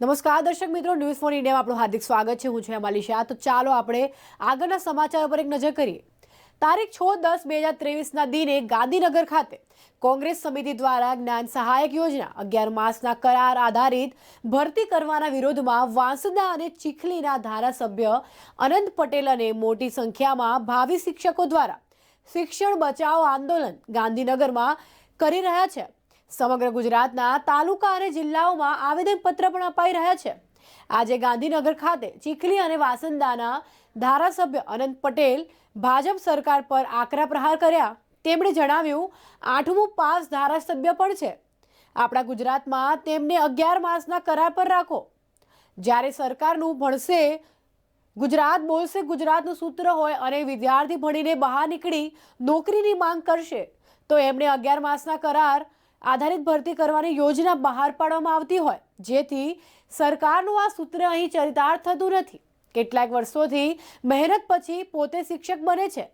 નમસ્કાર, દર્શક મિત્રો ન્યૂઝ ફોર ઇન્ડિયામાં આપણું હાર્દિક સ્વાગત છે. હું છું હેમાલી શાહ. તો ચાલો આપણે આગળના સમાચારો પર એક નજર કરીએ. તારીખ છ દસ બે હજાર ત્રેવીસના દિને ગાંધીનગર ખાતે કોંગ્રેસ સમિતિ દ્વારા જ્ઞાન સહાયક યોજના અગિયાર માસના કરાર આધારિત ભરતી કરવાના વિરોધમાં વાંસદા અને ચીખલીના ધારાસભ્ય અનંત પટેલ અને મોટી સંખ્યામાં ભાવિ શિક્ષકો દ્વારા શિક્ષણ બચાવ આંદોલન ગાંધીનગરમાં કરી રહ્યા છે. સમગ્ર ગુજરાતના તાલુકા અને જિલ્લાઓમાં આવેદનપત્ર પણ અપાઈ રહ્યા છે. આજે ગાંધીનગર ખાતે ચીખલી અને વાસંદાના ધારાસભ્ય અનંત પટેલ ભાજપ સરકાર પર આકરા પ્રહાર કર્યા. તેમણે જણાવ્યું, આઠમું પાસ ધારાસભ્ય પણ છે. આપણા ગુજરાતમાં તેમને અગિયાર માસના કરાર પર રાખો. જ્યારે સરકારનું ભણશે, ગુજરાત બોલશે, ગુજરાતનું સૂત્ર હોય અને વિદ્યાર્થી ભણીને બહાર નીકળી નોકરીની માંગ કરશે, તો એમણે અગિયાર માસના કરાર આધારિત ભરતી કરવાની યોજના બહાર પાડવામાં આવતી હોય, જેથી સરકારનું આ સૂત્ર અહીં ચરિતાર્થ થતું નથી. કેટલાક વર્ષોથી મહેનત પછી પોતે શિક્ષક બને છે.